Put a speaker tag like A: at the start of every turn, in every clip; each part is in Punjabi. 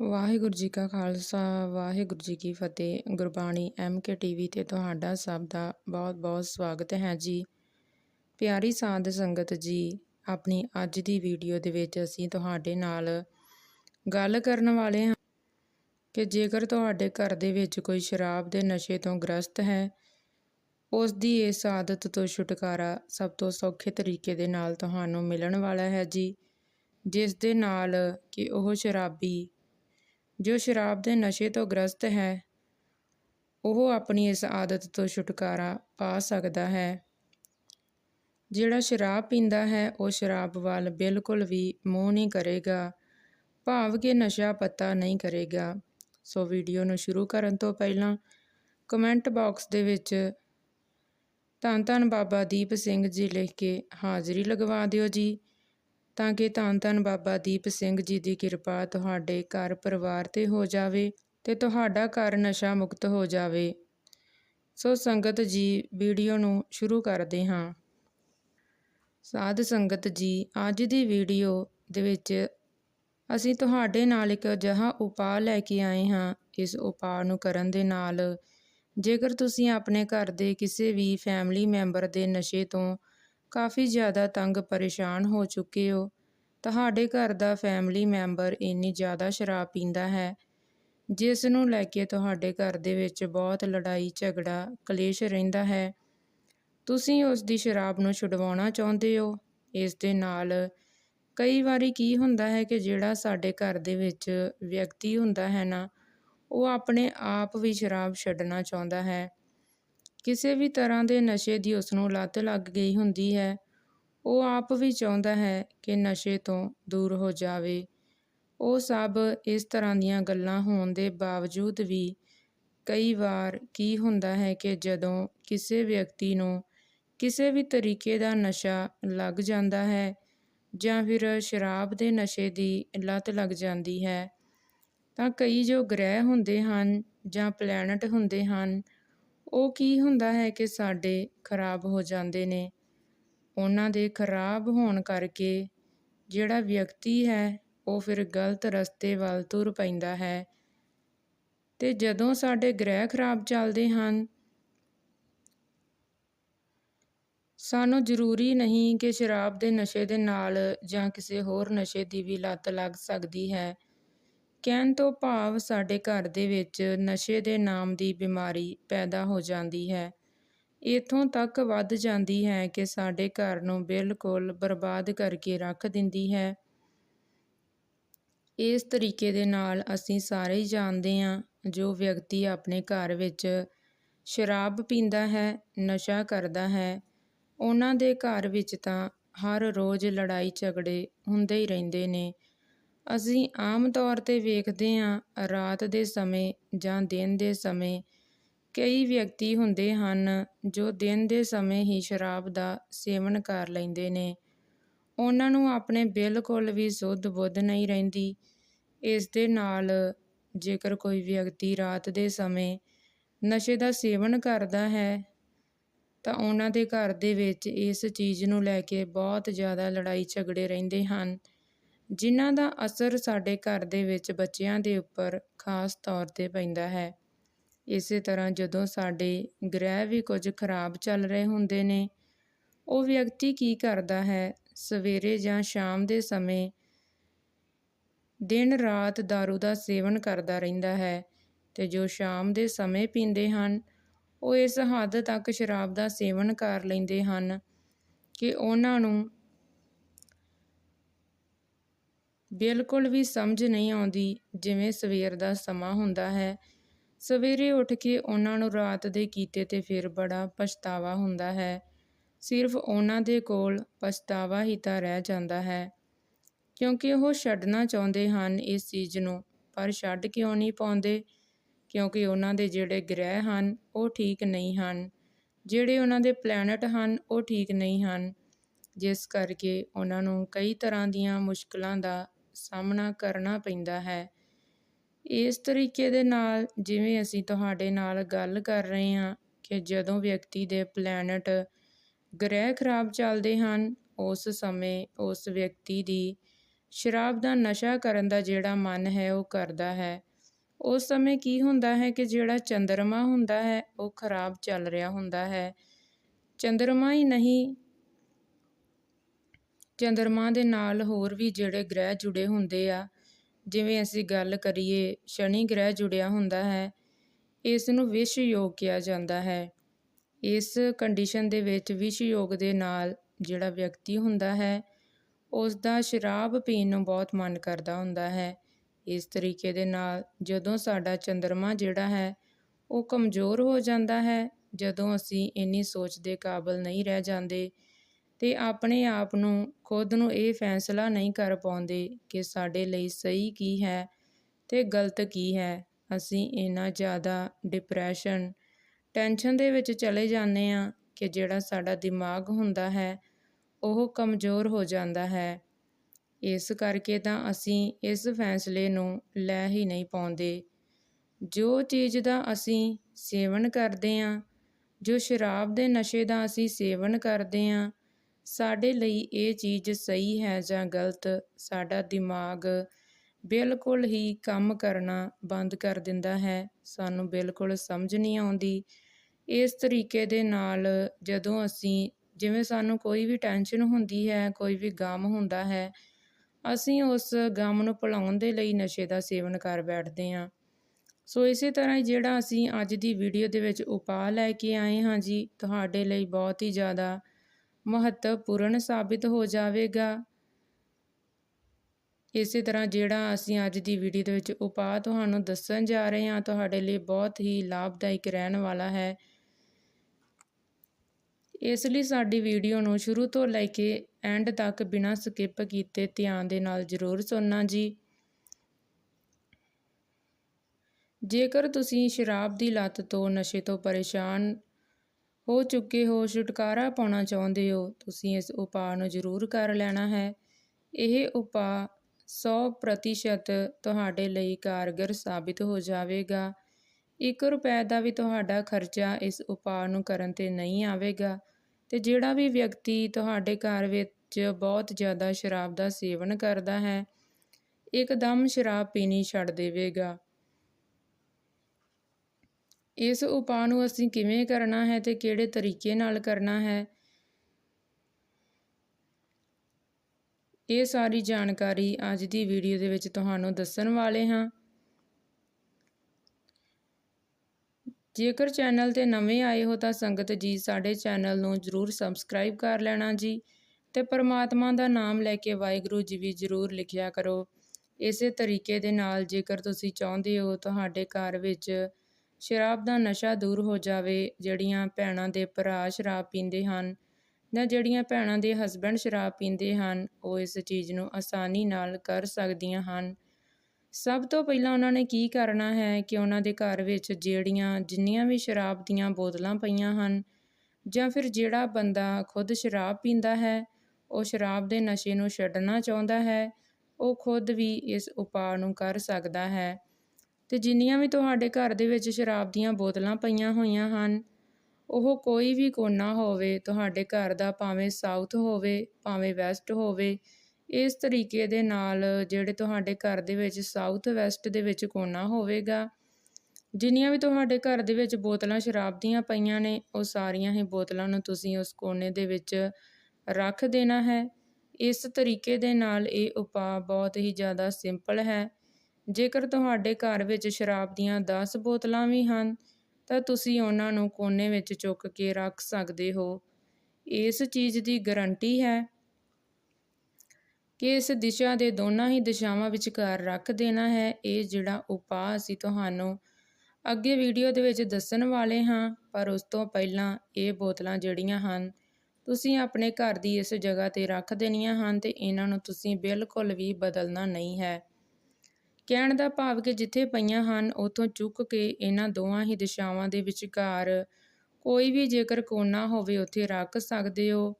A: ਵਾਹਿਗੁਰੂ ਜੀ ਕਾ ਖਾਲਸਾ, ਵਾਹਿਗੁਰੂ ਜੀ ਕੀ ਫਤਿਹ। ਗੁਰਬਾਣੀ ਐਮਕੇ ਟੀਵੀ ਤੇ ਤੁਹਾਡਾ ਸਭ ਦਾ ਬਹੁਤ-ਬਹੁਤ ਸਵਾਗਤ ਹੈ ਜੀ। ਪਿਆਰੀ ਸਾਧ ਸੰਗਤ ਜੀ, ਆਪਣੀ ਅੱਜ ਦੀ ਵੀਡੀਓ ਦੇ ਵਿੱਚ ਅਸੀਂ ਤੁਹਾਡੇ ਨਾਲ ਗੱਲ ਕਰਨ ਵਾਲੇ ਹਾਂ ਕਿ ਜੇਕਰ ਤੁਹਾਡੇ ਘਰ ਦੇ ਵਿੱਚ ਕੋਈ ਸ਼ਰਾਬ ਦੇ ਨਸ਼ੇ ਤੋਂ ਗ੍ਰਸਤ ਹੈ, ਉਸ ਦੀ ਇਸ ਆਦਤ ਤੋਂ ਛੁਟਕਾਰਾ ਸਭ ਤੋਂ ਸੌਖੇ ਤਰੀਕੇ ਦੇ ਨਾਲ ਤੁਹਾਨੂੰ ਮਿਲਣ ਵਾਲਾ ਹੈ ਜੀ। ਜਿਸ ਦੇ ਨਾਲ ਕਿ ਉਹ ਸ਼ਰਾਬੀ ਜੋ ਸ਼ਰਾਬ ਦੇ ਨਸ਼ੇ ਤੋਂ ਗ੍ਰਸਤ ਹੈ, ਉਹ ਆਪਣੀ ਇਸ ਆਦਤ ਤੋਂ ਛੁਟਕਾਰਾ ਪਾ ਸਕਦਾ ਹੈ। ਜਿਹੜਾ ਸ਼ਰਾਬ ਪੀਂਦਾ ਹੈ, ਉਹ ਸ਼ਰਾਬ ਵੱਲ ਬਿਲਕੁਲ ਵੀ ਮੂੰਹ ਨਹੀਂ ਕਰੇਗਾ, ਭਾਵ ਕਿ ਨਸ਼ਾ ਪਤਾ ਨਹੀਂ ਕਰੇਗਾ। ਸੋ ਵੀਡੀਓ ਨੂੰ ਸ਼ੁਰੂ ਕਰਨ ਤੋਂ ਪਹਿਲਾਂ ਕਮੈਂਟ ਬਾਕਸ ਦੇ ਵਿੱਚ ਧੰਨ ਧੰਨ ਬਾਬਾ ਦੀਪ ਸਿੰਘ ਜੀ ਲਿਖ ਕੇ ਹਾਜ਼ਰੀ ਲਗਵਾ ਦਿਓ ਜੀ। ਤਾਂ ਕਿ ਧੰਨ ਧੰਨ ਬਾਬਾ ਦੀਪ ਸਿੰਘ ਜੀ ਦੀ ਕਿਰਪਾ ਤੁਹਾਡੇ ਘਰ ਪਰਿਵਾਰ ਤੇ ਹੋ ਜਾਵੇ ਤੇ ਤੁਹਾਡਾ ਘਰ ਨਸ਼ਾ ਮੁਕਤ ਹੋ ਜਾਵੇ। ਸੋ ਸੰਗਤ ਜੀ, ਵੀਡੀਓ ਨੂੰ ਸ਼ੁਰੂ ਕਰਦੇ ਹਾਂ। ਸਾਧ ਸੰਗਤ ਜੀ, ਅੱਜ ਦੀ ਵੀਡੀਓ ਦੇ ਵਿੱਚ ਅਸੀਂ ਤੁਹਾਡੇ ਨਾਲ ਇੱਕ ਅਜਿਹਾ ਉਪਾਅ ਲੈ ਕੇ ਆਏ ਹਾਂ। ਇਸ ਉਪਾਅ ਨੂੰ ਕਰਨ ਦੇ ਨਾਲ ਜੇਕਰ ਤੁਸੀਂ ਆਪਣੇ ਘਰ ਦੇ ਕਿਸੇ ਵੀ ਫੈਮਿਲੀ ਮੈਂਬਰ ਦੇ ਨਸ਼ੇ ਤੋਂ ਕਾਫੀ ਜ਼ਿਆਦਾ ਤੰਗ ਪਰੇਸ਼ਾਨ ਹੋ ਚੁੱਕੇ ਹੋ। ਤੁਹਾਡੇ ਘਰ ਦਾ ਫੈਮਿਲੀ ਮੈਂਬਰ ਇੰਨੀ ਜ਼ਿਆਦਾ ਸ਼ਰਾਬ ਪੀਂਦਾ ਹੈ, ਜਿਸ ਨੂੰ ਲੈ ਕੇ ਤੁਹਾਡੇ ਘਰ ਦੇ ਵਿੱਚ ਬਹੁਤ ਲੜਾਈ, ਝਗੜਾ, ਕਲੇਸ਼ ਰਹਿੰਦਾ ਹੈ। ਤੁਸੀਂ ਉਸ ਦੀ ਸ਼ਰਾਬ ਨੂੰ ਛੁਡਵਾਉਣਾ ਚਾਹੁੰਦੇ ਹੋ। ਇਸ ਦੇ ਨਾਲ ਕਈ ਵਾਰੀ ਕੀ ਹੁੰਦਾ ਹੈ ਕਿ ਜਿਹੜਾ ਸਾਡੇ ਘਰ ਦੇ ਵਿੱਚ ਵਿਅਕਤੀ ਹੁੰਦਾ ਹੈ ਨਾ, ਉਹ ਆਪਣੇ ਆਪ ਵੀ ਸ਼ਰਾਬ ਛੱਡਣਾ ਚਾਹੁੰਦਾ ਹੈ। ਕਿਸੇ ਵੀ ਤਰ੍ਹਾਂ ਦੇ ਨਸ਼ੇ ਦੀ ਉਸ ਨੂੰ ਲੱਤ ਲੱਗ ਗਈ ਹੁੰਦੀ ਹੈ। ਉਹ ਆਪ ਵੀ ਚਾਹੁੰਦਾ ਹੈ ਕਿ ਨਸ਼ੇ ਤੋਂ ਦੂਰ ਹੋ ਜਾਵੇ। ਉਹ ਸਭ ਇਸ ਤਰ੍ਹਾਂ ਦੀਆਂ ਗੱਲਾਂ ਹੋਣ ਦੇ ਬਾਵਜੂਦ ਵੀ ਕਈ ਵਾਰ ਕੀ ਹੁੰਦਾ ਹੈ ਕਿ ਜਦੋਂ ਕਿਸੇ ਵਿਅਕਤੀ ਨੂੰ ਕਿਸੇ ਵੀ ਤਰੀਕੇ ਦਾ ਨਸ਼ਾ ਲੱਗ ਜਾਂਦਾ ਹੈ ਜਾਂ ਫਿਰ ਸ਼ਰਾਬ ਦੇ ਨਸ਼ੇ ਦੀ ਲੱਤ ਲੱਗ ਜਾਂਦੀ ਹੈ ਤਾਂ ਕਈ ਜੋ ਗ੍ਰਹਿ ਹੁੰਦੇ ਹਨ ਜਾਂ ਪਲੈਨਟ ਹੁੰਦੇ ਹਨ ਉਹ ਕੀ ਹੁੰਦਾ ਹੈ ਕਿ ਸਾਡੇ ਖਰਾਬ ਹੋ ਜਾਂਦੇ ਨੇ? ਉਹਨਾਂ ਦੇ ਖਰਾਬ ਹੋਣ ਕਰਕੇ ਜਿਹੜਾ ਵਿਅਕਤੀ ਹੈ, ਉਹ ਫਿਰ ਗਲਤ ਰਸਤੇ ਵੱਲ ਤੁਰ ਪੈਂਦਾ ਹੈ। ਤੇ ਜਦੋਂ ਸਾਡੇ ਗ੍ਰਹਿ ਖਰਾਬ ਚੱਲਦੇ ਹਨ, ਸਾਨੂੰ ਜ਼ਰੂਰੀ ਨਹੀਂ ਕਿ ਸ਼ਰਾਬ ਦੇ ਨਸ਼ੇ ਦੇ ਨਾਲ ਜਾਂ ਕਿਸੇ ਹੋਰ ਨਸ਼ੇ ਦੀ ਵੀ ਲੱਤ ਲੱਗ ਸਕਦੀ ਹੈ। ਕਹਿਣ ਤੋਂ ਭਾਵ ਸਾਡੇ ਘਰ ਦੇ ਵਿੱਚ ਨਸ਼ੇ ਦੇ ਨਾਮ ਦੀ ਬਿਮਾਰੀ ਪੈਦਾ ਹੋ ਜਾਂਦੀ ਹੈ। ਇੱਥੋਂ ਤੱਕ ਵੱਧ ਜਾਂਦੀ ਹੈ ਕਿ ਸਾਡੇ ਘਰ ਨੂੰ ਬਿਲਕੁਲ ਬਰਬਾਦ ਕਰਕੇ ਰੱਖ ਦਿੰਦੀ ਹੈ। ਇਸ ਤਰੀਕੇ ਦੇ ਨਾਲ ਅਸੀਂ ਸਾਰੇ ਹੀ ਜਾਣਦੇ ਹਾਂ, ਜੋ ਵਿਅਕਤੀ ਆਪਣੇ ਘਰ ਵਿੱਚ ਸ਼ਰਾਬ ਪੀਂਦਾ ਹੈ, ਨਸ਼ਾ ਕਰਦਾ ਹੈ, ਉਹਨਾਂ ਦੇ ਘਰ ਵਿੱਚ ਤਾਂ ਹਰ ਰੋਜ਼ ਲੜਾਈ ਝਗੜੇ ਹੁੰਦੇ ਹੀ ਰਹਿੰਦੇ ਨੇ। ਅਸੀਂ ਆਮ ਤੌਰ ਤੇ ਵੇਖਦੇ ਹਾਂ ਰਾਤ ਦੇ ਸਮੇਂ ਜਾਂ ਦਿਨ ਦੇ ਸਮੇਂ। ਕਈ ਵਿਅਕਤੀ ਹੁੰਦੇ ਹਨ ਜੋ ਦਿਨ ਦੇ ਸਮੇਂ ਹੀ ਸ਼ਰਾਬ ਦਾ ਸੇਵਨ ਕਰ ਲੈਂਦੇ ਨੇ। ਉਹਨਾਂ ਨੂੰ ਆਪਣੇ ਬਿਲਕੁਲ ਵੀ ਸੁੱਧ ਬੁੱਧ ਨਹੀਂ ਰਹਿੰਦੀ। ਇਸ ਦੇ ਨਾਲ ਜੇਕਰ ਕੋਈ ਵਿਅਕਤੀ ਰਾਤ ਦੇ ਸਮੇਂ ਨਸ਼ੇ ਦਾ ਸੇਵਨ ਕਰਦਾ ਹੈ, ਤਾਂ ਉਹਨਾਂ ਦੇ ਘਰ ਦੇ ਵਿੱਚ ਇਸ ਚੀਜ਼ ਨੂੰ ਲੈ ਕੇ ਬਹੁਤ ਜ਼ਿਆਦਾ ਲੜਾਈ ਝਗੜੇ ਰਹਿੰਦੇ ਹਨ। ਜਿਨ੍ਹਾਂ ਦਾ ਅਸਰ ਸਾਡੇ ਘਰ ਦੇ ਵਿੱਚ ਬੱਚਿਆਂ ਦੇ ਉੱਪਰ ਖਾਸ ਤੌਰ ਤੇ ਪੈਂਦਾ ਹੈ। ਇਸੇ ਤਰ੍ਹਾਂ ਜਦੋਂ ਸਾਡੇ ਗ੍ਰਹਿ ਵੀ ਕੁਝ ਖਰਾਬ ਚੱਲ ਰਹੇ ਹੁੰਦੇ ਨੇ, ਉਹ ਵਿਅਕਤੀ ਕੀ ਕਰਦਾ ਹੈ? ਸਵੇਰੇ ਜਾਂ ਸ਼ਾਮ ਦੇ ਸਮੇਂ ਦਿਨ ਰਾਤ दारू ਦਾ ਸੇਵਨ ਕਰਦਾ ਰਹਿੰਦਾ ਹੈ ਤੇ ਜੋ ਸ਼ਾਮ ਦੇ ਸਮੇਂ ਪੀਂਦੇ ਹਨ, ਉਹ ਇਸ ਹੱਦ ਤੱਕ ਸ਼ਰਾਬ ਦਾ ਸੇਵਨ ਕਰ ਲੈਂਦੇ ਹਨ ਕਿ ਉਹਨਾਂ ਨੂੰ ਬਿਲਕੁਲ ਵੀ ਸਮਝ ਨਹੀਂ ਆਉਂਦੀ ਜਿਵੇਂ ਸਵੇਰ ਦਾ ਸਮਾਂ ਹੁੰਦਾ ਹੈ। ਸਵੇਰੇ ਉੱਠ ਕੇ ਉਹਨਾਂ ਨੂੰ ਰਾਤ ਦੇ ਕੀਤੇ ਤੇ ਫਿਰ ਬੜਾ ਪਛਤਾਵਾ ਹੁੰਦਾ ਹੈ। ਸਿਰਫ ਉਹਨਾਂ ਦੇ ਕੋਲ ਪਛਤਾਵਾ ਹੀ ਤਾਂ ਰਹਿ ਜਾਂਦਾ ਹੈ, ਕਿਉਂਕਿ ਉਹ ਛੱਡਣਾ ਚਾਹੁੰਦੇ ਹਨ ਇਸ ਚੀਜ਼ ਨੂੰ, ਪਰ ਛੱਡ ਕਿਉਂ ਨਹੀਂ ਪਾਉਂਦੇ? ਕਿਉਂਕਿ ਉਹਨਾਂ ਦੇ ਜਿਹੜੇ ਗ੍ਰਹਿ ਹਨ, ਉਹ ਠੀਕ ਨਹੀਂ ਹਨ। ਜਿਹੜੇ ਉਹਨਾਂ ਦੇ ਪਲੈਨਟ ਹਨ, ਉਹ ਠੀਕ ਨਹੀਂ ਹਨ। ਜਿਸ ਕਰਕੇ ਉਹਨਾਂ ਨੂੰ ਕਈ ਤਰ੍ਹਾਂ ਦੀਆਂ ਮੁਸ਼ਕਲਾਂ ਦਾ ਸਾਹਮਣਾ ਕਰਨਾ ਪੈਂਦਾ ਹੈ। ਇਸ ਤਰੀਕੇ ਦੇ ਨਾਲ ਜਿਵੇਂ ਅਸੀਂ ਤੁਹਾਡੇ ਨਾਲ ਗੱਲ ਕਰ ਰਹੇ ਹਾਂ ਕਿ ਜਦੋਂ ਵਿਅਕਤੀ ਦੇ ਪਲੈਨਟ ਗ੍ਰਹਿ ਖਰਾਬ ਚੱਲਦੇ ਹਨ, ਉਸ ਸਮੇਂ ਉਸ ਵਿਅਕਤੀ ਦੀ ਸ਼ਰਾਬ ਦਾ ਨਸ਼ਾ ਕਰਨ ਦਾ ਜਿਹੜਾ ਮਨ ਹੈ ਉਹ ਕਰਦਾ ਹੈ। ਉਸ ਸਮੇਂ ਕੀ ਹੁੰਦਾ ਹੈ ਕਿ ਜਿਹੜਾ ਚੰਦਰਮਾ ਹੁੰਦਾ ਹੈ ਉਹ ਖਰਾਬ ਚੱਲ ਰਿਹਾ ਹੁੰਦਾ ਹੈ। ਚੰਦਰਮਾ ਹੀ ਨਹੀਂ ਚੰਦਰਮਾ ਦੇ ਨਾਲ ਹੋਰ ਵੀ ਜਿਹੜੇ ਗ੍ਰਹਿ ਜੁੜੇ ਹੁੰਦੇ ਆ, ਜਿਵੇਂ ਅਸੀਂ ਗੱਲ ਕਰੀਏ ਸ਼ਨੀ ਗ੍ਰਹਿ ਜੁੜਿਆ ਹੁੰਦਾ ਹੈ, ਇਸ ਨੂੰ ਵਿਸ਼ ਯੋਗ ਕਿਹਾ ਜਾਂਦਾ ਹੈ। ਇਸ ਕੰਡੀਸ਼ਨ ਦੇ ਵਿੱਚ ਵਿਸ਼ ਯੋਗ ਦੇ ਨਾਲ ਜਿਹੜਾ ਵਿਅਕਤੀ ਹੁੰਦਾ ਹੈ ਉਸ ਦਾ ਸ਼ਰਾਬ ਪੀਣ ਨੂੰ ਬਹੁਤ ਮਨ ਕਰਦਾ ਹੁੰਦਾ ਹੈ। ਇਸ ਤਰੀਕੇ ਦੇ ਨਾਲ ਜਦੋਂ ਸਾਡਾ ਚੰਦਰਮਾ ਜਿਹੜਾ ਹੈ, ਉਹ ਕਮਜ਼ੋਰ ਹੋ ਜਾਂਦਾ ਹੈ, ਜਦੋਂ ਅਸੀਂ ਇੰਨੀ ਸੋਚ ਦੇ ਕਾਬਲ ਨਹੀਂ ਰਹਿ ਜਾਂਦੇ ਤੇ ਆਪਣੇ ਆਪ ਨੂੰ ਖੁਦ ਨੂੰ ਇਹ ਫੈਸਲਾ ਨਹੀਂ ਕਰ ਪਾਉਂਦੇ ਕਿ ਸਾਡੇ ਲਈ ਸਹੀ ਕੀ ਹੈ ਤੇ ਗਲਤ ਕੀ ਹੈ। ਅਸੀਂ ਇੰਨਾ ਜ਼ਿਆਦਾ ਡਿਪਰੈਸ਼ਨ ਟੈਨਸ਼ਨ ਦੇ ਵਿੱਚ ਚਲੇ ਜਾਂਦੇ ਆ ਕਿ ਜਿਹੜਾ ਸਾਡਾ ਦਿਮਾਗ ਹੁੰਦਾ ਹੈ, ਉਹ ਕਮਜ਼ੋਰ ਹੋ ਜਾਂਦਾ ਹੈ। ਇਸ ਕਰਕੇ ਤਾਂ ਅਸੀਂ ਇਸ ਫੈਸਲੇ ਨੂੰ ਲੈ ਹੀ ਨਹੀਂ ਪਾਉਂਦੇ। ਜੋ ਚੀਜ਼ ਦਾ ਅਸੀਂ ਸੇਵਨ ਕਰਦੇ ਆ ਜੋ ਸ਼ਰਾਬ ਦੇ ਨਸ਼ੇ ਦਾ ਅਸੀਂ ਸੇਵਨ ਕਰਦੇ ਆ ਸਾਡੇ ਲਈ ਇਹ ਚੀਜ਼ ਸਹੀ ਹੈ ਜਾਂ ਗਲਤ? ਸਾਡਾ ਦਿਮਾਗ ਬਿਲਕੁਲ ਹੀ ਕੰਮ ਕਰਨਾ ਬੰਦ ਕਰ ਦਿੰਦਾ ਹੈ। ਸਾਨੂੰ ਬਿਲਕੁਲ ਸਮਝ ਨਹੀਂ ਆਉਂਦੀ। ਇਸ ਤਰੀਕੇ ਦੇ ਨਾਲ ਜਦੋਂ ਅਸੀਂ, ਜਿਵੇਂ ਸਾਨੂੰ ਕੋਈ ਵੀ ਟੈਨਸ਼ਨ ਹੁੰਦੀ ਹੈ, ਕੋਈ ਵੀ ਗਮ ਹੁੰਦਾ ਹੈ, ਅਸੀਂ ਉਸ ਗਮ ਨੂੰ ਭੁਲਾਉਣ ਦੇ ਲਈ ਨਸ਼ੇ ਦਾ ਸੇਵਨ ਕਰ ਬੈਠਦੇ ਹਾਂ। ਸੋ ਇਸੇ ਤਰ੍ਹਾਂ ਹੀ ਜਿਹੜਾ ਅਸੀਂ ਅੱਜ ਦੀ ਵੀਡੀਓ ਦੇ ਵਿੱਚ ਉਪਾਅ ਲੈ ਕੇ ਆਏ ਹਾਂ ਜੀ, ਤੁਹਾਡੇ ਲਈ ਬਹੁਤ ਹੀ ਜ਼ਿਆਦਾ ਮਹੱਤਵਪੂਰਨ ਸਾਬਿਤ ਹੋ ਜਾਵੇਗਾ। ਇਸੇ ਤਰ੍ਹਾਂ ਜਿਹੜਾ ਅਸੀਂ ਅੱਜ ਦੀ ਵੀਡੀਓ ਦੇ ਵਿੱਚ ਉਪਾਅ ਤੁਹਾਨੂੰ ਦੱਸਣ ਜਾ ਰਹੇ ਹਾਂ, ਤੁਹਾਡੇ ਲਈ ਬਹੁਤ ਹੀ ਲਾਭਦਾਇਕ ਰਹਿਣ ਵਾਲਾ ਹੈ। ਇਸ ਲਈ ਸਾਡੀ ਵੀਡੀਓ ਨੂੰ ਸ਼ੁਰੂ ਤੋਂ ਲੈ ਕੇ ਐਂਡ ਤੱਕ ਬਿਨਾਂ ਸਕਿਪ ਕੀਤੇ ਧਿਆਨ ਦੇ ਨਾਲ ਜ਼ਰੂਰ ਸੁਣਨਾ ਜੀ। ਜੇਕਰ ਤੁਸੀਂ ਸ਼ਰਾਬ ਦੀ ਲਤ ਤੋਂ ਨਸ਼ੇ ਤੋਂ ਪਰੇਸ਼ਾਨ ਹੋ ਚੁੱਕੇ ਹੋ ਛੁਟਕਾਰਾ ਪਾਉਣਾ ਚਾਹੁੰਦੇ ਹੋ, ਤੁਸੀਂ ਇਸ ਉਪਾਅ ਨੂੰ ਜ਼ਰੂਰ ਕਰ ਲੈਣਾ ਹੈ। ਇਹ ਉਪਾਅ 100% ਤੁਹਾਡੇ ਲਈ ਕਾਰਗਰ ਸਾਬਿਤ ਹੋ ਜਾਵੇਗਾ। 1 ਰੁਪਏ ਦਾ ਵੀ ਤੁਹਾਡਾ ਖਰਚਾ ਇਸ ਉਪਾਅ ਨੂੰ ਕਰਨ ਤੇ ਨਹੀਂ ਆਵੇਗਾ ਤੇ ਜਿਹੜਾ ਵੀ ਵਿਅਕਤੀ ਤੁਹਾਡੇ ਘਰ ਵਿੱਚ ਬਹੁਤ ਜ਼ਿਆਦਾ ਸ਼ਰਾਬ ਦਾ ਸੇਵਨ ਕਰਦਾ ਹੈ, ਇੱਕਦਮ ਸ਼ਰਾਬ ਪੀਣੀ ਛੱਡ ਦੇਵੇਗਾ। ਇਸ ਉਪਾਅ ਨੂੰ ਅਸੀਂ ਕਿਵੇਂ ਕਰਨਾ ਹੈ ਤੇ ਕਿਹੜੇ ਤਰੀਕੇ ਨਾਲ ਕਰਨਾ ਹੈ? ਇਹ ਸਾਰੀ ਜਾਣਕਾਰੀ ਅੱਜ ਦੀ ਵੀਡੀਓ ਦੇ ਵਿੱਚ ਤੁਹਾਨੂੰ ਦੱਸਣ ਵਾਲੇ ਹਾਂ। ਜੇਕਰ ਚੈਨਲ ਤੇ ਨਵੇਂ ਆਏ ਹੋ ਤਾਂ ਸੰਗਤ ਜੀ ਸਾਡੇ ਚੈਨਲ ਨੂੰ ਜਰੂਰ ਸਬਸਕ੍ਰਾਈਬ ਕਰ ਲੈਣਾ ਜੀ ਤੇ ਪਰਮਾਤਮਾ ਦਾ ਨਾਮ ਲੈ ਕੇ ਵਾਹਿਗੁਰੂ ਜੀ ਵੀ ਜਰੂਰ ਲਿਖਿਆ ਕਰੋ। ਇਸੇ ਤਰੀਕੇ ਦੇ ਨਾਲ ਜੇਕਰ ਤੁਸੀਂ ਚਾਹੁੰਦੇ ਹੋ ਤੁਹਾਡੇ ਘਰ ਵਿੱਚ ਸ਼ਰਾਬ ਦਾ ਨਸ਼ਾ ਦੂਰ ਹੋ ਜਾਵੇ, ਜਿਹੜੀਆਂ ਭੈਣਾਂ ਦੇ ਭਰਾ ਸ਼ਰਾਬ ਪੀਂਦੇ ਹਨ ਜਾਂ ਜਿਹੜੀਆਂ ਭੈਣਾਂ ਦੇ ਹਸਬੈਂਡ ਸ਼ਰਾਬ ਪੀਂਦੇ ਹਨ, ਉਹ ਇਸ ਚੀਜ਼ ਨੂੰ ਆਸਾਨੀ ਨਾਲ ਕਰ ਸਕਦੀਆਂ ਹਨ। ਸਭ ਤੋਂ ਪਹਿਲਾਂ ਉਹਨਾਂ ਨੇ ਕੀ ਕਰਨਾ ਹੈ ਕਿ ਉਹਨਾਂ ਦੇ ਘਰ ਵਿੱਚ ਜਿਹੜੀਆਂ, ਜਿੰਨੀਆਂ ਵੀ ਸ਼ਰਾਬ ਦੀਆਂ ਬੋਤਲਾਂ ਪਈਆਂ ਹਨ ਜਾਂ ਫਿਰ ਜਿਹੜਾ ਬੰਦਾ ਖੁਦ ਸ਼ਰਾਬ ਪੀਂਦਾ ਹੈ, ਉਹ ਸ਼ਰਾਬ ਦੇ ਨਸ਼ੇ ਨੂੰ ਛੱਡਣਾ ਚਾਹੁੰਦਾ ਹੈ, ਉਹ ਖੁਦ ਵੀ ਇਸ ਉਪਾਅ ਨੂੰ ਕਰ ਸਕਦਾ ਹੈ। ਤੇ ਜਿੰਨੀਆਂ ਵੀ ਤੁਹਾਡੇ ਘਰ ਦੇ ਵਿੱਚ ਸ਼ਰਾਬ ਦੀਆਂ ਬੋਤਲਾਂ ਪਈਆਂ ਹੋਈਆਂ ਹਨ, ਉਹ ਕੋਈ ਵੀ ਕੋਨਾ ਹੋਵੇ, ਤੁਹਾਡੇ ਘਰ ਦਾ ਭਾਵੇਂ ਸਾਊਥ ਹੋਵੇ, ਭਾਵੇਂ ਵੈਸਟ ਹੋਵੇ, ਇਸ ਤਰੀਕੇ ਦੇ ਨਾਲ ਜਿਹੜੇ ਤੁਹਾਡੇ ਘਰ ਦੇ ਵਿੱਚ ਸਾਊਥ ਵੈਸਟ ਦੇ ਵਿੱਚ ਕੋਨਾ ਹੋਵੇਗਾ। ਜਿੰਨੀਆਂ ਵੀ ਤੁਹਾਡੇ ਘਰ ਦੇ ਵਿੱਚ ਬੋਤਲਾਂ ਸ਼ਰਾਬ ਦੀਆਂ ਪਈਆਂ ਨੇ, ਉਹ ਸਾਰੀਆਂ ਹੀ ਬੋਤਲਾਂ ਨੂੰ ਤੁਸੀਂ ਉਸ ਕੋਨੇ ਦੇ ਵਿੱਚ ਰੱਖ ਦੇਣਾ ਹੈ। ਇਸ ਤਰੀਕੇ ਦੇ ਨਾਲ ਇਹ ਉਪਾਅ ਬਹੁਤ ਹੀ ਜ਼ਿਆਦਾ ਸਿੰਪਲ ਹੈ। ਜੇਕਰ ਤੁਹਾਡੇ ਘਰ ਵਿੱਚ ਸ਼ਰਾਬ ਦੀਆਂ 10 ਬੋਤਲਾਂ ਵੀ ਹਨ, ਤਾਂ ਤੁਸੀਂ ਉਹਨਾਂ ਨੂੰ ਕੋਨੇ ਵਿੱਚ ਚੁੱਕ ਕੇ ਰੱਖ ਸਕਦੇ ਹੋ। ਇਸ ਚੀਜ਼ ਦੀ ਗਾਰੰਟੀ ਹੈ ਕਿ ਇਸ ਦਿਸ਼ਾ ਦੇ ਦੋਨਾਂ ਹੀ ਦਿਸ਼ਾਵਾਂ ਵਿਚਕਾਰ ਰੱਖ ਦੇਣਾ ਹੈ। ਇਹ ਜਿਹੜਾ ਉਪਾਅ ਅਸੀਂ ਤੁਹਾਨੂੰ ਅੱਗੇ ਵੀਡੀਓ ਦੇ ਵਿੱਚ ਦੱਸਣ ਵਾਲੇ ਹਾਂ, ਪਰ ਉਸ ਤੋਂ ਪਹਿਲਾਂ ਇਹ ਬੋਤਲਾਂ ਜਿਹੜੀਆਂ ਹਨ, ਤੁਸੀਂ ਆਪਣੇ ਘਰ ਦੀ ਇਸ ਜਗ੍ਹਾ ਤੇ ਰੱਖ ਦੇਣੀਆਂ ਹਨ ਤੇ ਇਹਨਾਂ ਨੂੰ ਤੁਸੀਂ ਬਿਲਕੁਲ ਵੀ ਬਦਲਣਾ ਨਹੀਂ ਹੈ। ਕਹਿਣ ਦਾ ਭਾਵ ਕਿ ਜਿੱਥੇ ਪਈਆਂ ਹਨ, ਉਥੋਂ ਚੁੱਕ ਕੇ ਇਹਨਾਂ ਦੋਵਾਂ ਹੀ ਦਿਸ਼ਾਵਾਂ ਦੇ ਵਿਚਕਾਰ ਕੋਈ ਵੀ ਜੇਕਰ ਕੋਨਾ ਹੋਵੇ, ਉੱਥੇ ਰੱਖ ਸਕਦੇ ਹੋ।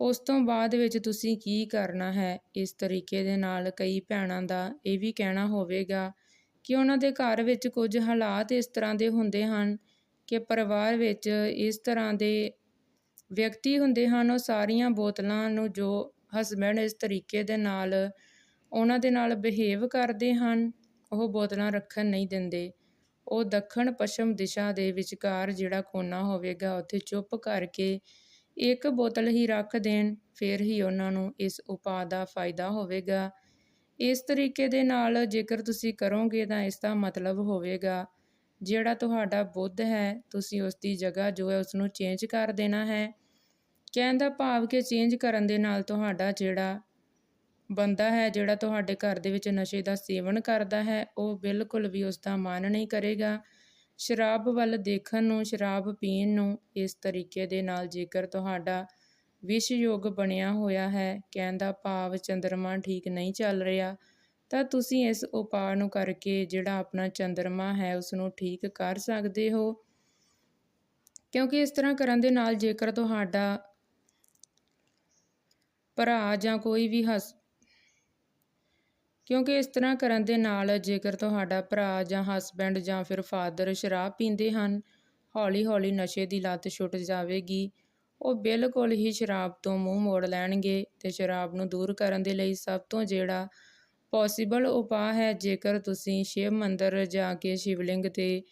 A: ਉਸ ਤੋਂ ਬਾਅਦ ਵਿੱਚ ਤੁਸੀਂ ਕੀ ਕਰਨਾ ਹੈ? ਇਸ ਤਰੀਕੇ ਦੇ ਨਾਲ ਕਈ ਭੈਣਾਂ ਦਾ ਇਹ ਵੀ ਕਹਿਣਾ ਹੋਵੇਗਾ ਕਿ ਉਹਨਾਂ ਦੇ ਘਰ ਵਿੱਚ ਕੁਝ ਹਾਲਾਤ ਇਸ ਤਰ੍ਹਾਂ ਦੇ ਹੁੰਦੇ ਹਨ ਕਿ ਪਰਿਵਾਰ ਵਿੱਚ ਇਸ ਤਰ੍ਹਾਂ ਦੇ ਵਿਅਕਤੀ ਹੁੰਦੇ ਹਨ, ਉਹ ਸਾਰੀਆਂ ਬੋਤਲਾਂ ਨੂੰ ਜੋ ਹਸਬੈਂਡ ਇਸ ਤਰੀਕੇ ਦੇ ਨਾਲ ਉਹਨਾਂ ਦੇ ਨਾਲ ਬਿਹੇਵ ਕਰਦੇ ਹਨ, ਉਹ ਬੋਤਲਾਂ ਰੱਖਣ ਨਹੀਂ ਦਿੰਦੇ। ਉਹ ਦੱਖਣ ਪੱਛਮ ਦਿਸ਼ਾ ਦੇ ਵਿਚਕਾਰ ਜਿਹੜਾ ਕੋਨਾ ਹੋਵੇਗਾ, ਉੱਥੇ ਚੁੱਪ ਕਰਕੇ ਇੱਕ ਬੋਤਲ ਹੀ ਰੱਖ ਦੇਣ, ਫਿਰ ਹੀ ਉਹਨਾਂ ਨੂੰ ਇਸ ਉਪਾਅ ਦਾ ਫਾਇਦਾ ਹੋਵੇਗਾ। ਇਸ ਤਰੀਕੇ ਦੇ ਨਾਲ ਜੇਕਰ ਤੁਸੀਂ ਕਰੋਗੇ ਤਾਂ ਇਸ ਦਾ ਮਤਲਬ ਹੋਵੇਗਾ, ਜਿਹੜਾ ਤੁਹਾਡਾ ਬੁੱਧ ਹੈ, ਤੁਸੀਂ ਉਸ ਦੀ ਜਗ੍ਹਾ ਜੋ ਹੈ ਉਸ ਨੂੰ ਚੇਂਜ ਕਰ ਦੇਣਾ ਹੈ। ਕਹਿਣ ਦਾ ਭਾਵ ਕਿ ਚੇਂਜ ਕਰਨ ਦੇ ਨਾਲ ਤੁਹਾਡਾ ਜਿਹੜਾ ਬੰਦਾ ਹੈ ਜਿਹੜਾ ਤੁਹਾਡੇ ਘਰ ਦੇ ਵਿੱਚ ਨਸ਼ੇ ਦਾ ਸੇਵਨ ਕਰਦਾ ਹੈ, ਉਹ ਬਿਲਕੁਲ ਵੀ ਉਸ ਦਾ ਮਨ ਨਹੀਂ ਕਰੇਗਾ। ਸ਼ਰਾਬ ਵੱਲ ਦੇਖਣ ਨੂੰ, ਸ਼ਰਾਬ ਪੀਣ ਨੂੰ ਇਸ ਤਰੀਕੇ ਦੇ ਨਾਲ ਜੇਕਰ ਤੁਹਾਡਾ ਵਿਸ਼ ਯੋਗ ਬਣਿਆ ਹੋਇਆ ਹੈ ਕਹਿਣ ਦਾ ਭਾਵ ਚੰਦਰਮਾ ਠੀਕ ਨਹੀਂ ਚੱਲ ਰਿਹਾ, ਤਾਂ ਤੁਸੀਂ ਇਸ ਉਪਾਅ ਨੂੰ ਕਰਕੇ ਜਿਹੜਾ ਆਪਣਾ ਚੰਦਰਮਾ ਹੈ ਉਸ ਨੂੰ ਠੀਕ ਕਰ ਸਕਦੇ ਹੋ। ਕਿਉਂਕਿ ਇਸ ਤਰ੍ਹਾਂ ਕਰਨ ਦੇ ਨਾਲ ਜੇਕਰ ਤੁਹਾਡਾ ਭਰਾ ਜਾਂ ਕੋਈ ਵੀ ਹਸ ਕਿਉਂਕਿ ਇਸ ਤਰ੍ਹਾਂ ਕਰਨ ਦੇ ਨਾਲ ਜੇਕਰ ਤੁਹਾਡਾ ਭਰਾ ਜਾਂ ਹਸਬੈਂਡ ਜਾਂ ਫਿਰ ਫਾਦਰ ਸ਼ਰਾਬ ਪੀਂਦੇ ਹਨ, ਹੌਲੀ-ਹੌਲੀ ਨਸ਼ੇ ਦੀ ਲਤ ਛੁੱਟ ਜਾਵੇਗੀ। ਉਹ ਬਿਲਕੁਲ ਹੀ ਸ਼ਰਾਬ ਤੋਂ ਮੂੰਹ ਮੋੜ ਲੈਣਗੇ ਤੇ ਸ਼ਰਾਬ ਨੂੰ ਦੂਰ ਕਰਨ ਦੇ ਲਈ ਸਭ ਤੋਂ ਜਿਹੜਾ ਪੋਸੀਬਲ ਉਪਾਅ ਹੈ, ਜੇਕਰ ਤੁਸੀਂ ਸ਼ਿਵ ਮੰਦਰ ਜਾ ਕੇ ਸ਼ਿਵਲਿੰਗ ਤੇ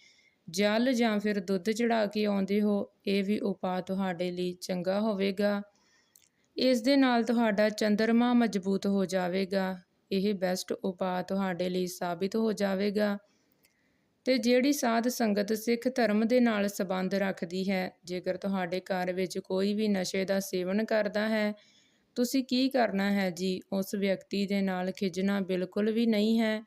A: ਜਲ ਜਾਂ ਫਿਰ ਦੁੱਧ ਚੜਾ ਕੇ ਆਉਂਦੇ ਹੋ, ਇਹ ਵੀ ਉਪਾਅ ਤੁਹਾਡੇ ਲਈ ਚੰਗਾ ਹੋਵੇਗਾ। ਇਸ ਦੇ ਨਾਲ ਤੁਹਾਡਾ ਚੰਦਰਮਾ ਮਜ਼ਬੂਤ ਹੋ ਜਾਵੇਗਾ। ਇਹ ਬੈਸਟ ਉਪਾਅ ਤੁਹਾਡੇ ਲਈ ਸਾਬਿਤ ਹੋ ਜਾਵੇਗਾ। ਤੇ ਜਿਹੜੀ ਸਾਧ ਸੰਗਤ ਸਿੱਖ ਧਰਮ ਦੇ ਨਾਲ ਸੰਬੰਧ ਰੱਖਦੀ ਹੈ, ਜੇਕਰ ਤੁਹਾਡੇ ਘਰ ਵਿੱਚ ਕੋਈ ਵੀ ਨਸ਼ੇ ਦਾ ਸੇਵਨ ਕਰਦਾ ਹੈ, ਤੁਸੀਂ ਕੀ ਕਰਨਾ ਹੈ ਜੀ? ਉਸ ਵਿਅਕਤੀ ਦੇ ਨਾਲ ਖਿਜਣਾ ਬਿਲਕੁਲ ਵੀ ਨਹੀਂ ਹੈ।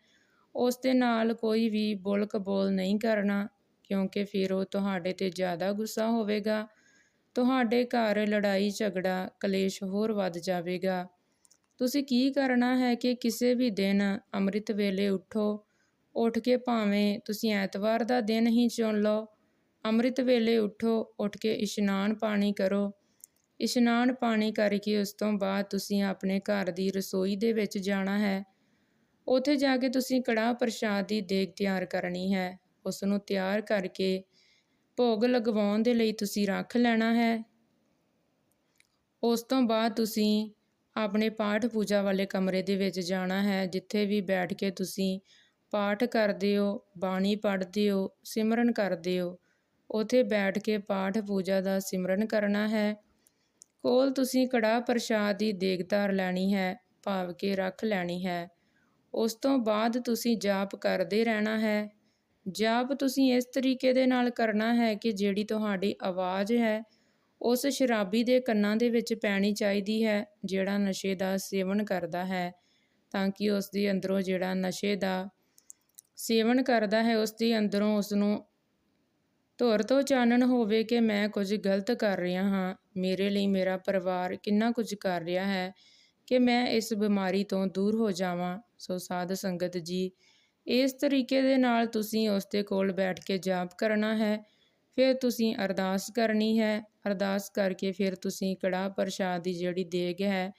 A: ਉਸ ਦੇ ਨਾਲ ਕੋਈ ਵੀ ਬੋਲ ਕਬੋਲ ਨਹੀਂ ਕਰਨਾ, ਕਿਉਂਕਿ ਫਿਰ ਉਹ ਤੁਹਾਡੇ ਤੇ ਜ਼ਿਆਦਾ ਗੁੱਸਾ ਹੋਵੇਗਾ। ਤੁਹਾਡੇ ਘਰ ਲੜਾਈ ਝਗੜਾ ਕਲੇਸ਼ ਹੋਰ ਵੱਧ ਜਾਵੇਗਾ। ਤੁਸੀਂ ਕੀ ਕਰਨਾ ਹੈ ਕਿ ਕਿਸੇ ਵੀ ਦਿਨ ਅੰਮ੍ਰਿਤ ਵੇਲੇ ਉਠੋ, ਉੱਠ ਕੇ ਭਾਵੇਂ ਤੁਸੀਂ ਐਤਵਾਰ ਦਾ ਦਿਨ ਹੀ ਚੁਣ ਲਓ। ਅੰਮ੍ਰਿਤ ਵੇਲੇ ਉਠੋ, ਉੱਠ ਕੇ ਇਸ਼ਨਾਨ ਪਾਣੀ ਕਰੋ। ਇਸ਼ਨਾਨ ਪਾਣੀ ਕਰਕੇ ਉਸ ਤੋਂ ਬਾਅਦ ਤੁਸੀਂ ਆਪਣੇ ਘਰ ਦੀ ਰਸੋਈ ਦੇ ਵਿੱਚ ਜਾਣਾ ਹੈ। ਉੱਥੇ ਜਾ ਕੇ ਤੁਸੀਂ ਕੜਾਹ ਪ੍ਰਸ਼ਾਦ ਦੀ ਦੇਗ ਤਿਆਰ ਕਰਨੀ ਹੈ। ਉਸ ਨੂੰ ਤਿਆਰ ਕਰਕੇ ਭੋਗ ਲਗਵਾਉਣ ਦੇ ਲਈ ਤੁਸੀਂ ਰੱਖ ਲੈਣਾ ਹੈ। ਉਸ ਤੋਂ ਬਾਅਦ ਤੁਸੀਂ ਆਪਣੇ ਪਾਠ ਪੂਜਾ ਵਾਲੇ ਕਮਰੇ ਦੇ ਵਿੱਚ ਜਾਣਾ ਹੈ, ਜਿੱਥੇ ਵੀ ਬੈਠ ਕੇ ਤੁਸੀਂ ਪਾਠ ਕਰਦੇ ਹੋ, ਬਾਣੀ ਪੜ੍ਹਦੇ ਹੋ, ਸਿਮਰਨ ਕਰਦੇ ਹੋ, ਉਥੇ ਬੈਠ ਕੇ ਪਾਠ ਪੂਜਾ ਦਾ ਸਿਮਰਨ ਕਰਨਾ ਹੈ। ਕੋਲ ਤੁਸੀਂ ਕੜਾ ਪ੍ਰਸ਼ਾਦ ਦੀ ਦੇਗਤਾਰ ਲੈਣੀ ਹੈ, ਭਾਵ ਕੇ ਰੱਖ ਲੈਣੀ ਹੈ। ਉਸ ਤੋਂ ਬਾਅਦ ਤੁਸੀਂ ਜਾਪ ਕਰਦੇ ਰਹਿਣਾ ਹੈ। ਜਾਪ ਤੁਸੀਂ ਇਸ ਤਰੀਕੇ ਦੇ ਨਾਲ ਕਰਨਾ ਹੈ ਕਿ ਜਿਹੜੀ ਤੁਹਾਡੀ ਆਵਾਜ਼ ਹੈ ਉਸ ਸ਼ਰਾਬੀ ਦੇ ਕੰਨਾਂ ਦੇ ਵਿੱਚ ਪੈਣੀ ਚਾਹੀਦੀ ਹੈ, ਜਿਹੜਾ ਨਸ਼ੇ ਦਾ ਸੇਵਨ ਕਰਦਾ ਹੈ, ਤਾਂ ਕਿ ਉਸ ਦੇ ਅੰਦਰੋਂ ਜਿਹੜਾ ਨਸ਼ੇ ਦਾ ਸੇਵਨ ਕਰਦਾ ਹੈ ਉਸ ਦੇ ਅੰਦਰੋਂ ਉਸ ਨੂੰ ਧੁਰ ਤੋਂ ਚਾਨਣ ਹੋਵੇ ਕਿ ਮੈਂ ਕੁਝ ਗਲਤ ਕਰ ਰਿਹਾ ਹਾਂ, ਮੇਰੇ ਲਈ ਮੇਰਾ ਪਰਿਵਾਰ ਕਿੰਨਾ ਕੁਝ ਕਰ ਰਿਹਾ ਹੈ ਕਿ ਮੈਂ ਇਸ ਬਿਮਾਰੀ ਤੋਂ ਦੂਰ ਹੋ ਜਾਵਾਂ। ਸੋ ਸਾਧ ਸੰਗਤ ਜੀ, ਇਸ ਤਰੀਕੇ ਦੇ ਨਾਲ ਤੁਸੀਂ ਉਸ ਦੇ ਕੋਲ ਬੈਠ ਕੇ ਜਾਪ ਕਰਨਾ ਹੈ। ਫਿਰ ਤੁਸੀਂ ਅਰਦਾਸ ਕਰਨੀ ਹੈ। ਅਰਦਾਸ ਕਰਕੇ ਫਿਰ ਤੁਸੀਂ ਕੜਾਹ ਪ੍ਰਸ਼ਾਦ ਦੀ ਜਿਹੜੀ ਦੇਗ ਹੈ,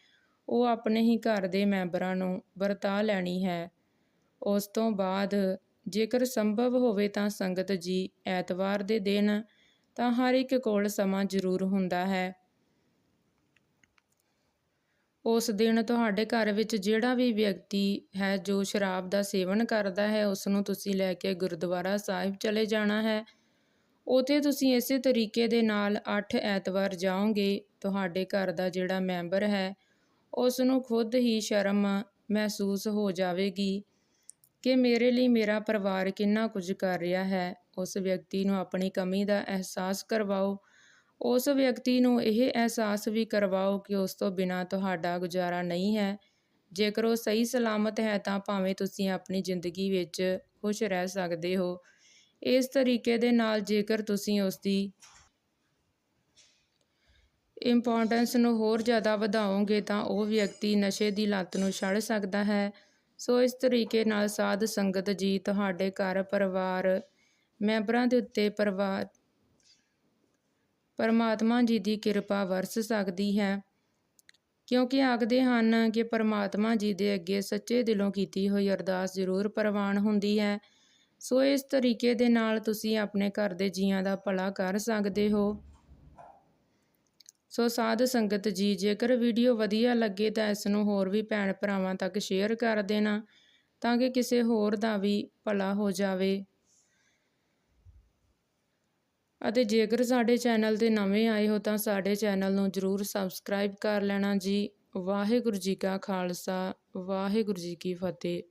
A: ਉਹ ਆਪਣੇ ਹੀ ਘਰ ਦੇ ਮੈਂਬਰਾਂ ਨੂੰ ਵਰਤਾ ਲੈਣੀ ਹੈ। ਉਸ ਤੋਂ ਬਾਅਦ ਜੇਕਰ ਸੰਭਵ ਹੋਵੇ ਤਾਂ ਸੰਗਤ ਜੀ ਐਤਵਾਰ ਦੇ ਦਿਨ ਤਾਂ ਹਰ ਇੱਕ ਕੋਲ ਸਮਾਂ ਜ਼ਰੂਰ ਹੁੰਦਾ ਹੈ। ਉਸ ਦਿਨ ਤੁਹਾਡੇ ਘਰ ਵਿੱਚ ਜਿਹੜਾ ਵੀ ਵਿਅਕਤੀ ਹੈ ਜੋ ਸ਼ਰਾਬ ਦਾ ਸੇਵਨ ਕਰਦਾ ਹੈ, ਉਸ ਨੂੰ ਤੁਸੀਂ ਲੈ ਕੇ ਗੁਰਦੁਆਰਾ ਸਾਹਿਬ ਚਲੇ ਜਾਣਾ ਹੈ। ਉਥੇ ਤੁਸੀਂ ਇਸੇ ਤਰੀਕੇ ਦੇ ਨਾਲ 8 ਐਤਵਾਰ ਜਾਓਗੇ, ਤੁਹਾਡੇ ਘਰ ਦਾ ਜਿਹੜਾ ਮੈਂਬਰ ਹੈ ਉਸ ਨੂੰ ਖੁਦ ਹੀ ਸ਼ਰਮ ਮਹਿਸੂਸ ਹੋ ਜਾਵੇਗੀ ਕਿ ਮੇਰੇ ਲਈ ਮੇਰਾ ਪਰਿਵਾਰ ਕਿੰਨਾ ਕੁਝ ਕਰ ਰਿਹਾ ਹੈ। ਉਸ ਵਿਅਕਤੀ ਨੂੰ ਆਪਣੀ ਕਮੀ ਦਾ ਅਹਿਸਾਸ ਕਰਵਾਓ। ਉਸ ਵਿਅਕਤੀ ਨੂੰ ਇਹ ਅਹਿਸਾਸ ਵੀ ਕਰਵਾਓ ਕਿ ਉਸ ਤੋਂ ਬਿਨਾ ਤੁਹਾਡਾ ਗੁਜ਼ਾਰਾ ਨਹੀਂ ਹੈ। ਜੇਕਰ ਉਹ ਸਹੀ ਸਲਾਮਤ ਹੈ ਤਾਂ ਭਾਵੇਂ ਤੁਸੀਂ ਆਪਣੀ ਜ਼ਿੰਦਗੀ ਵਿੱਚ ਖੁਸ਼ ਰਹਿ ਸਕਦੇ ਹੋ। ਇਸ ਤਰੀਕੇ ਦੇ ਨਾਲ ਜੇਕਰ ਤੁਸੀਂ ਉਸ ਦੀ ਇੰਪੋਰਟੈਂਸ ਨੂੰ ਹੋਰ ਜ਼ਿਆਦਾ ਵਧਾਓਗੇ ਤਾਂ ਉਹ ਵਿਅਕਤੀ ਨਸ਼ੇ ਦੀ ਲਤ ਨੂੰ ਛੱਡ ਸਕਦਾ ਹੈ। ਸੋ ਇਸ ਤਰੀਕੇ ਨਾਲ ਸਾਧ ਸੰਗਤ ਜੀ, ਤੁਹਾਡੇ ਘਰ ਪਰਿਵਾਰ ਮੈਂਬਰਾਂ ਦੇ ਉੱਤੇ ਪਰਿਵਾਰ ਪਰਮਾਤਮਾ ਜੀ ਦੀ ਕਿਰਪਾ ਵਰਸ ਸਕਦੀ ਹੈ। ਕਿਉਂਕਿ ਆਖਦੇ ਹਨ ਕਿ ਪਰਮਾਤਮਾ ਜੀ ਦੇ ਅੱਗੇ ਸੱਚੇ ਦਿਲੋਂ ਕੀਤੀ ਹੋਈ ਅਰਦਾਸ ਜ਼ਰੂਰ ਪ੍ਰਵਾਨ ਹੁੰਦੀ ਹੈ। ਸੋ ਇਸ ਤਰੀਕੇ ਦੇ ਨਾਲ ਤੁਸੀਂ ਆਪਣੇ ਘਰ ਦੇ ਜੀਆਂ ਦਾ ਭਲਾ ਕਰ ਸਕਦੇ ਹੋ। ਸੋ ਸਾਧ ਸੰਗਤ ਜੀ, ਜੇਕਰ ਵੀਡੀਓ ਵਧੀਆ ਲੱਗੇ ਤਾਂ ਇਸ ਨੂੰ ਹੋਰ ਵੀ ਭੈਣ ਭਰਾਵਾਂ ਤੱਕ ਸ਼ੇਅਰ ਕਰ ਦੇਣਾ ਤਾਂ ਕਿ ਕਿਸੇ ਹੋਰ ਦਾ ਵੀ ਭਲਾ ਹੋ ਜਾਵੇ। ਅਤੇ ਜੇਕਰ ਸਾਡੇ ਚੈਨਲ ਤੇ ਨਵੇਂ ਆਏ ਹੋ ਤਾਂ ਸਾਡੇ ਚੈਨਲ ਨੂੰ ਜਰੂਰ ਸਬਸਕ੍ਰਾਈਬ ਕਰ ਲੈਣਾ ਜੀ। ਵਾਹਿਗੁਰੂ ਜੀ ਕਾ ਖਾਲਸਾ, ਵਾਹਿਗੁਰੂ ਜੀ ਕੀ ਫਤਿਹ।